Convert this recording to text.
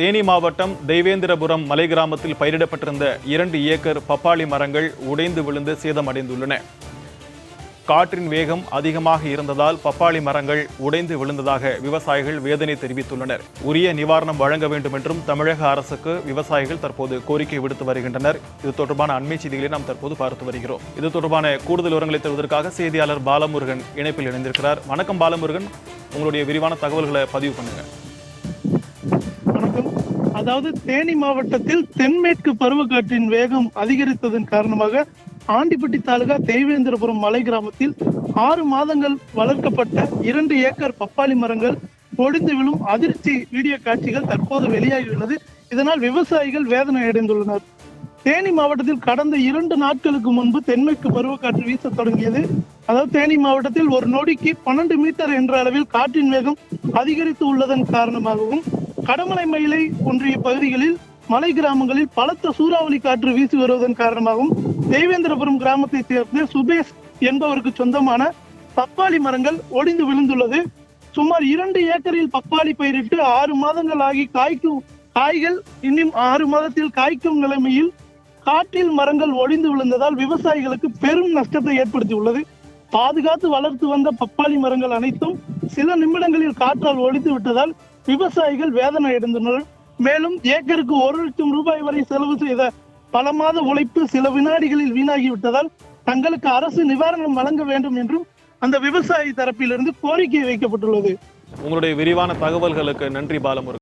தேனி மாவட்டம் தெய்வேந்திரபுரம் மலை கிராமத்தில் பயிரிடப்பட்டிருந்த இரண்டு ஏக்கர் பப்பாளி மரங்கள் உடைந்து விழுந்து சேதமடைந்துள்ளன. காற்றின் வேகம் அதிகமாக இருந்ததால் பப்பாளி மரங்கள் உடைந்து விழுந்ததாக விவசாயிகள் வேதனை தெரிவித்துள்ளனர். உரிய நிவாரணம் வழங்க வேண்டும் என்றும் தமிழக அரசுக்கு விவசாயிகள் தற்போது கோரிக்கை விடுத்து வருகின்றனர். இது தொடர்பான அண்மை செய்திகளை நாம் தற்போது பார்த்து வருகிறோம். இது தொடர்பான கூடுதல் விவரங்களை தருவதற்காக செய்தியாளர் பாலமுருகன் இணைப்பில் இணைந்திருக்கிறார். வணக்கம் பாலமுருகன். உங்களுடைய விரிவான தகவல்களை பதிவு பண்ணுங்கள் அதாவது தேனி மாவட்டத்தில் தென்மேற்கு பருவக்காற்றின் வேகம் அதிகரித்ததன் காரணமாக ஆண்டிப்பட்டி தாலுகா தேவேந்திரபுரம் மலை கிராமத்தில் ஆறு மாதங்கள் வளர்க்கப்பட்ட இரண்டு ஏக்கர் பப்பாளி மரங்கள் பொடிந்து விழும் அதிர்ச்சி வீடியோ காட்சிகள் தற்போது வெளியாகியுள்ளது. இதனால் விவசாயிகள் வேதனை அடைந்துள்ளனர். தேனி மாவட்டத்தில் கடந்த இரண்டு நாட்களுக்கு முன்பு தென்மேற்கு பருவக்காற்று வீச தொடங்கியது. அதாவது தேனி மாவட்டத்தில் ஒரு நொடிக்கு பன்னெண்டு மீட்டர் என்ற அளவில் காற்றின் வேகம் அதிகரித்து உள்ளதன் காரணமாகவும் கடமலை மயிலை ஒன்றிய பகுதிகளில் மலை கிராமங்களில் பலத்த சூறாவளி காற்று வீசி வருவதன் காரணமாகவும் தேவேந்திரபுரம் கிராமத்தை சேர்ந்த சுபேஷ் என்பவருக்கு சொந்தமான பப்பாளி மரங்கள் ஒடிந்து விழுந்துள்ளது. சுமார் இரண்டு ஏக்கரில் பப்பாளி பயிரிட்டு ஆறு மாதங்கள் ஆகி காய்க்கும் காய்கள் இன்னும் ஆறு மாதத்தில் காய்க்கும் நிலைமையில் காற்றில் மரங்கள் ஒடிந்து விழுந்ததால் விவசாயிகளுக்கு பெரும் நஷ்டத்தை ஏற்படுத்தியுள்ளது. பாதுகாத்து வளர்த்து வந்த பப்பாளி மரங்கள் அனைத்தும் சில நிமிடங்களில் காற்றால் ஒழித்து விட்டதால் விவசாயிகள் வேதனை அடைந்தனர். மேலும் ஏக்கருக்கு ஒரு லட்சம் ரூபாய் வரை செலவு செய்த பல மாத உழைப்பு சில வினாடிகளில் வீணாகிவிட்டதால் தங்களுக்கு அரசு நிவாரணம் வழங்க வேண்டும் என்றும் அந்த விவசாயி தரப்பிலிருந்து கோரிக்கை வைக்கப்பட்டுள்ளது. உங்களுடைய விரிவான தகவல்களுக்கு நன்றி பாலமுருகன்.